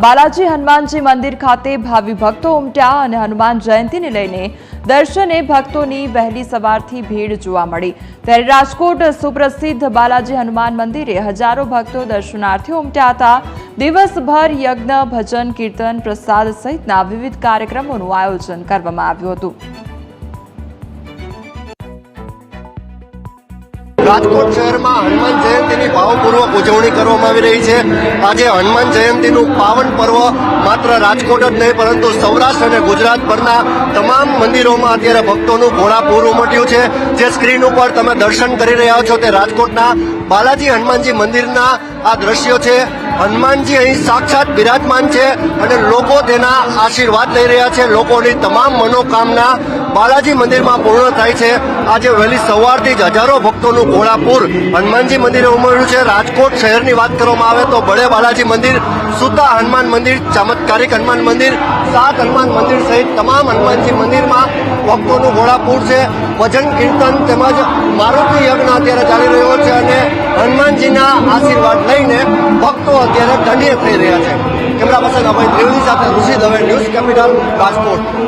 બાલાજી હનુમાનજી મંદિર ખાતે ભાવિ ભક્તો ઉમટ્યા અને હનુમાન જયંતિને લઈને દર્શને ભક્તોની વહેલી સવારથી ભીડ જોવા મળી. ત્યારે રાજકોટ સુપ્રસિદ્ધ બાલાજી હનુમાન મંદિરે હજારો ભક્તો દર્શનાર્થીઓ ઉમટ્યા હતા. દિવસભર યજ્ઞ, ભજન, કીર્તન, પ્રસાદ સહિતના વિવિધ કાર્યક્રમોનું આયોજન કરવામાં આવ્યું હતું. રાજકોટ શહેરમાં હનુમાન જયંતિની ભાવપૂર્વક ઉજવણી કરવામાં આવી રહી છે. આજે હનુમાન જયંતિનું પાવન પર્વ માત્ર રાજકોટ જ નહીં, પરંતુ સૌરાષ્ટ્ર અને ગુજરાતભરના તમામ મંદિરોમાં અત્યારે ભક્તોનું ઘોડાપૂર ઉમટ્યું છે. જે સ્ક્રીન ઉપર તમે દર્શન કરી રહ્યા છો તે રાજકોટના બાલાજી હનુમાનજી મંદિરના આ દ્રશ્યો છે. હનુમાનજી અહીં સાક્ષાત બિરાજમાન છે અને લોકો તેના આશીર્વાદ લઈ રહ્યા છે. લોકોની તમામ મનોકામના બાલાજી મંદિરમાં પૂર્ણ થાય છે. આજે વહેલી સવારથી જ હજારો ભક્તોનું ઘોડાપુર હનુમાનજી મંદિરે ઉમેર્યું છે. રાજકોટ શહેરની વાત કરવામાં આવે તો બળે બાલાજી મંદિર, સુતા હનુમાન મંદિર, ચમત્કારિક હનુમાન મંદિર, સાત હનુમાન મંદિર સહિત તમામ હનુમાનજી મંદિરમાં ભક્તોનું ઘોડાપુર છે. ભજન, કીર્તન તેમજ મારુતિ યજ્ઞ અત્યારે ચાલી રહ્યો છે અને હનુમાનજીના આશીર્વાદ લઈને ભક્તો અત્યારે ધન્ય થઈ રહ્યા છે. કેમેરા પર્સન અભય ત્રિવેદી સાથે ઋષિ દવે ન્યૂઝ કેપિટલ, રાજકોટ.